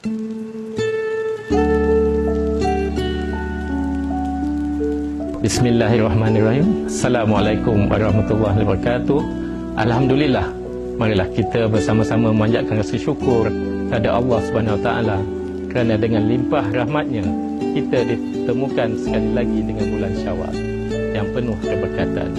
Bismillahirrahmanirrahim. Assalamualaikum warahmatullahi wabarakatuh. Alhamdulillah. Marilah kita bersama-sama memanjatkan rasa syukur kepada Allah Subhanahu Wa Taala kerana dengan limpah rahmatnya kita ditemukan sekali lagi dengan bulan Syawal yang penuh keberkatan.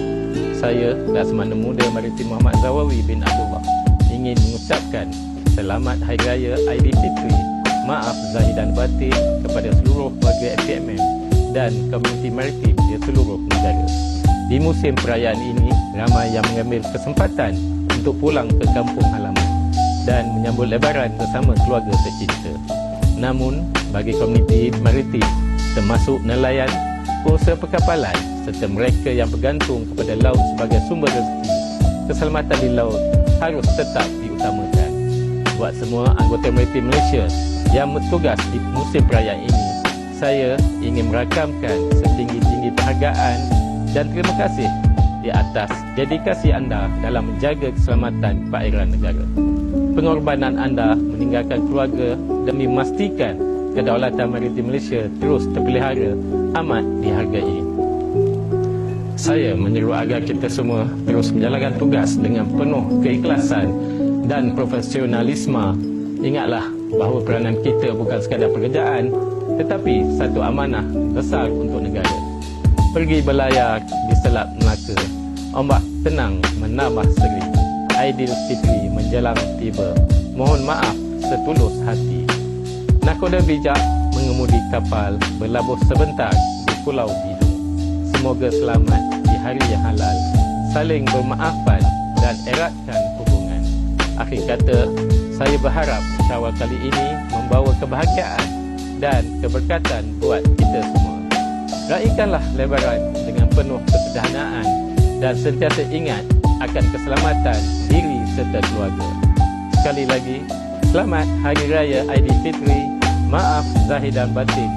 Saya Laksamana Muda Maritim Muhammad Zawawi bin Abdullah ingin mengucapkan selamat Hari Raya Aidilfitri. Maaf zahir dan batin kepada seluruh warga FPMM dan komuniti maritim di seluruh negara. Di musim perayaan ini, ramai yang mengambil kesempatan untuk pulang ke kampung halaman dan menyambut lebaran bersama keluarga tercinta. Namun, bagi komuniti maritim, termasuk nelayan, pengusaha perkapalan serta mereka yang bergantung kepada laut sebagai sumber rezeki, keselamatan di laut harus tetap diutamakan. Buat semua anggota maritim Malaysia yang bertugas di musim perayaan ini, saya ingin merakamkan setinggi-tinggi penghargaan dan terima kasih di atas dedikasi anda dalam menjaga keselamatan perairan negara. Pengorbanan anda meninggalkan keluarga demi memastikan kedaulatan maritim Malaysia terus terpelihara amat dihargai. Saya menyeru agar kita semua terus menjalankan tugas dengan penuh keikhlasan dan profesionalisme. Ingatlah bahawa peranan kita bukan sekadar pekerjaan tetapi satu amanah besar untuk negara. Pergi berlayar di Selat Melaka, ombak tenang menambah seri. Aidil Fitri menjelang tiba. Mohon maaf setulus hati. Nakoda bijak mengemudi kapal berlabuh sebentar di Pulau Bidung. Semoga selamat di hari yang halal. Saling bermaafan dan eratkan. Akhir kata, saya berharap syawal kali ini membawa kebahagiaan dan keberkatan buat kita semua. Raikanlah lebaran dengan penuh kesederhanaan dan sentiasa ingat akan keselamatan diri serta keluarga. Sekali lagi, selamat Hari Raya Aidilfitri. Maaf zahir dan batin.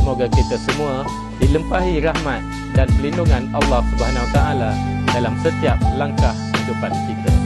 Semoga kita semua dilimpahi rahmat dan pelindungan Allah Subhanahu Wa Taala dalam setiap langkah kehidupan kita.